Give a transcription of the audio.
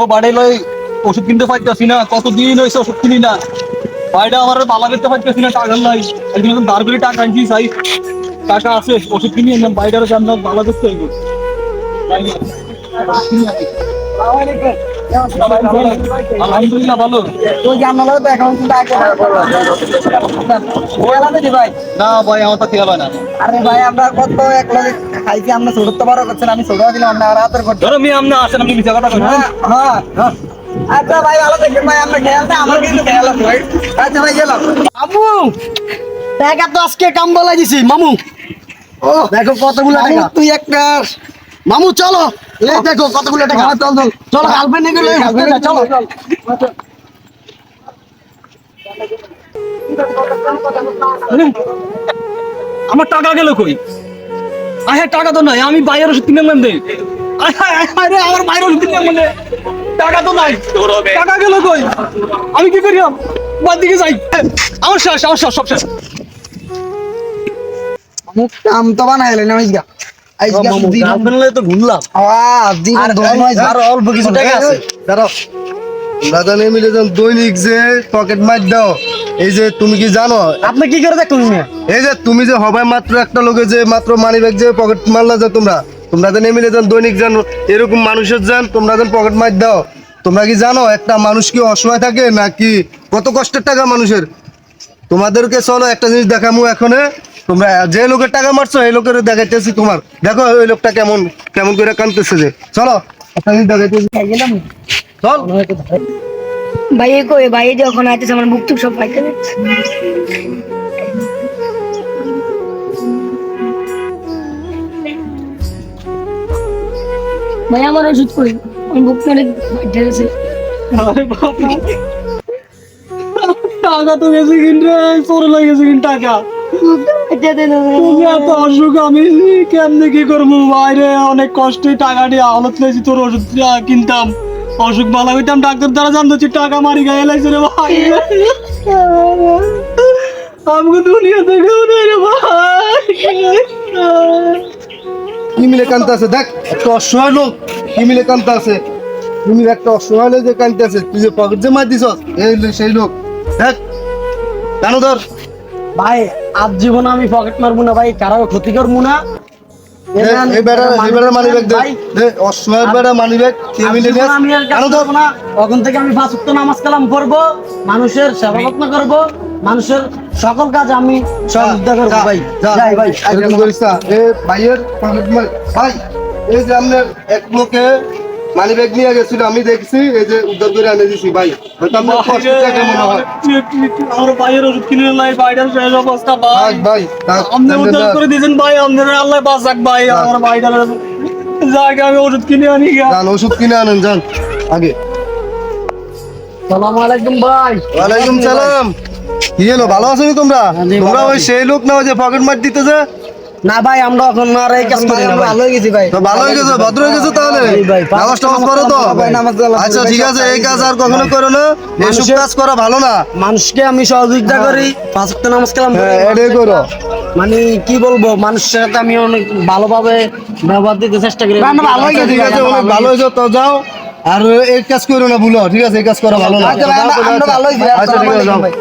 ও বাড়ি লই ওষুধ কিনতে পারতেছি না, কতদিন হয়েছে ওষুধ কিনি না? বাড়িটা আমার পালা করতে পারতেছি না, টাকা নাই। একদিন এখন দাঁড় করে টাকা আনছি, চাই। টাকা আছে, ওষুধ কিনি না বাড়িটারও জানলাম বালা করতে হইব। আলহামদুলিল্লাহ ভালো না ভাই আমার তো খেয়াল না আরে ভাই আমরা কত এক লগে খাইছি আমরা ছোট তো বড় করছেন আমি ছোট দিলাম আমরা আর হাতের করছি ধরো মি আসেন কথা হ্যাঁ হ্যাঁ আচ্ছা ভাই ভালো ভাই আমরা খেয়াল না আমার কিন্তু খেয়াল ভাই আচ্ছা ভাই গেলাম মামু টাকা তো আজকে কাম বলা দিছি মামু ও দেখো কতগুলো টাকা। তুই একটা মামু চলো। এই দেখো কতগুলো টাকা। হ্যাঁ, চল চল। চলো গার্লফ্রেন্ড এগুলো চলো। আমার টাকা গেল কই? আরে টাকা তো নাই আমি বাইরের ওষুধ কিনে আরে আমার বাইরের ওষুধ কিনে দে টাকা তো নাই। টাকা গেল কই? আমি কি করি বাদ দিকে যাই। আমার শেষ আমার শেষ সব শেষ। মুখ কাম তো বানাইলে না আইগা আইগা দিন গার্লফ্রেন্ড তো ঘুরলাম। আ জীবন ধন্য হইছে আর অল্প কিছু টাকা আছে। দাঁড়াও। দাদা মিলে যখন দৈনিক যে পকেট মার দাও এই যে তুমি কি জানো? আপনি কি করে দেখুন এই যে তুমি যে হবে মাত্র একটা লোকে যে মাত্র মানি ব্যাগ যে পকেট মারলা যে তোমরা তোমরা যেন মিলে যান দৈনিক যান এরকম মানুষের যান তোমরা যেন পকেট মার দাও তোমরা কি জানো একটা মানুষ কি অসহায় থাকে নাকি কত কষ্টের টাকা মানুষের? তোমাদেরকে চলো একটা জিনিস দেখামু এখনে। তোমরা যে লোকের টাকা মারছো এই লোকের দেখাইতেছি তোমার। দেখো ওই লোকটা কেমন কেমন করে কানতেছে যে। চলো ভাই কই? আমার বুক টুক সব পাইতে যাচ্ছে ভাই আমার ওষুধ কই? আমার বুক মেরে বাবা। টাকা তো গেছে কিনতে চোর লাগেছে কিন টাকা। আমি কি করব? অনেক তোর ওষুধ কিনতাম। ভালো হইতাম টাকা মারি রে ভাই। আমাকে দুনিয়া রে ভাই। কি মিলে কানতে দেখ, একটা অসহায় লোক। কি মিলে কানতে আছে? তুমি একটা অসহায় লোক যে কানতে তুই সেই লোক। ধর ভাই আজ জীবন আমি পকেট মারবো না ভাই কারও ক্ষতি করব না। মানি মানি মানুষের সেবা যত্ন করব মানুষের সকল কাজ আমি সহযোগিতা করব ভাই। যাই ভাই ভাইয়ের ভাই এই যে আপনার এক লোকে মানি ব্যাগ নিয়ে গেছিল আমি দেখছি এই যে উদ্ধার করে এনে দিছি ভাই। হয়তো হয়। আমার ভাইয়ের ওষুধ কিনে নাই বাইরের শেষ অবস্থা ভাই। ভাই ভাই আপনি উদ্ধার করে দিয়েছেন ভাই আপনার আল্লাহ বাঁচাক ভাই আমার ভাইটার যাকে আমি ওষুধ কিনে আনি যান ওষুধ কিনে আনেন যান আগে। সালাম আলাইকুম ভাই। ওয়ালাইকুম সালাম। কি হলো ভালো আছো তোমরা? জি, তোমরা ওই সেই লোক না ওই যে পকেট মার দিতে যে না ভাই আমরা এখন আর এই কাজ করি না ভালো হয়ে গেছি ভাই। তো ভালো হয়ে গেছে ভদ্র হয়ে গেছে তাহলে? নামাজ টামাজ করো তো। ভাই, নামাজ কালাম আচ্ছা ঠিক আছে এই কাজ আর কখনো করো না। এসব কাজ করা ভালো না। মানুষকে আমি সহযোগিতা করি পাঁচ ওয়াক্ত নামাজ কালাম করি হ্যাঁ এটাই করো। মানে কি বলব মানুষের সাথে আমি অনেক ভালোভাবে ব্যবহার দিতে চেষ্টা করি। ভালো হয়ে ঠিক আছে অনেক ভালো হয়েছে তো যাও। আর এই কাজ করো না ভুলো ঠিক আছে এই কাজ করা ভালো না। আচ্ছা আচ্ছা ঠিক আছে যাও। ভাই।